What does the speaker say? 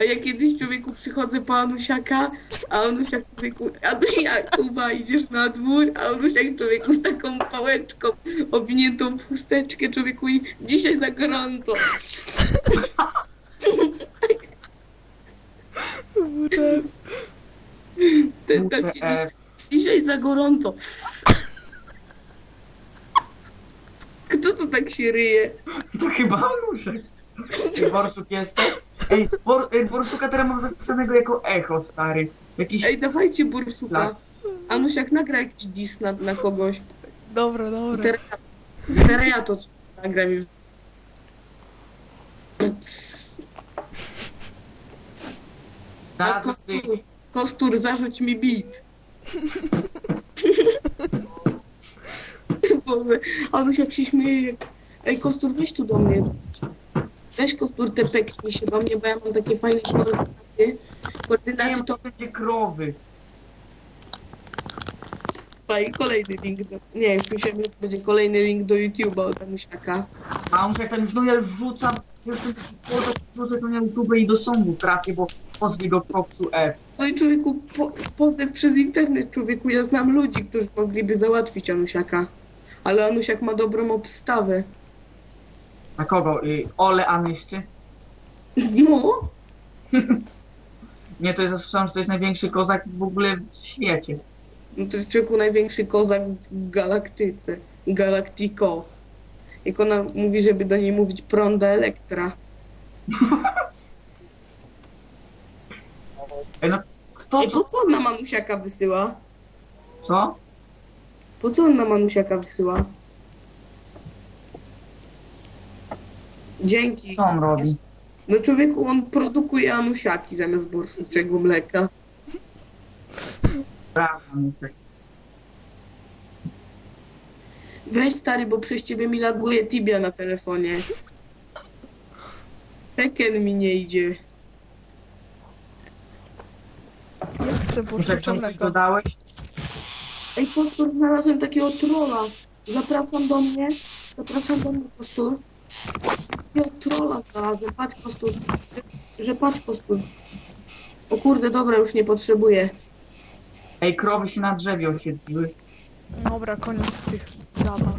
A ja kiedyś człowieku przychodzę po Anusiaka, a Anusiak człowieku, Anusiak, Kuba, idziesz na dwór, a Anusiak człowieku z taką pałeczką owiniętą w chusteczkę człowieku i dzisiaj za gorąco. Ten tak WTF. dzisiaj za gorąco. Kto to tak się ryje? To chyba Anuszek. Ej, Borsuk jesteś? Ej, Bor, ej, Borsuka teraz mam zapisanego jako echo, stary. Jakiś... Ej, dawajcie bursuka. Tak. Anusiak nagra jakiś dis na, na kogoś. Dobra, dobra. Teraz, teraz ja to nagram już. Na to ty... kostur, kostur, zarzuć mi bit. Boże, Anusiak się śmieje. jak- Ej, kostur, weź tu do mnie. Weź kostur, te peknij się do mnie, bo ja mam takie fajne koordynaty. Koordynaty to będzie krowy. i kolejny link do... Nie, już myślałem, że to będzie kolejny link do YouTube'a od Anusiaka. A on jak ten no ja już rzucam, już ten podok rzucę to na YouTube i do sądu trafię, bo pozwie go Propsu F. No i człowieku, po, pozew przez internet, człowieku, ja znam ludzi, którzy mogliby załatwić Anusiaka. Ale Anusiak ma dobrą obstawę. Na kogo? Y, Ole Anyszczy? No, Nie, to jest, słyszałem, że to jest największy kozak w ogóle w świecie. no to człowieku największy kozak w galaktyce. Galactico. Jak ona mówi, żeby do niej mówić prąda elektra. Ej, no, kto I po co on na Manusiaka wysyła? Co? Po co on na Manusiaka wysyła? Dzięki. Co on robi? No człowieku, on produkuje Anusiaki zamiast borsowego mleka. Prawda, Anyszek. Weź stary, bo przez ciebie mi laguje Tibia na telefonie. Tekken mi nie idzie. Ja chcę Muszę coś poszczególnego. dodałeś? Ej, postur, znalazłem takiego trolla. Zapraszam do mnie. Zapraszam do mnie, postur. Takiego trolla znalazłem. Patrz, postur. Że, że patrz, postur. O kurde, dobra, już nie potrzebuję. Ej, krowy się na drzewie osiedliły. Dobra, koniec tych zabaw.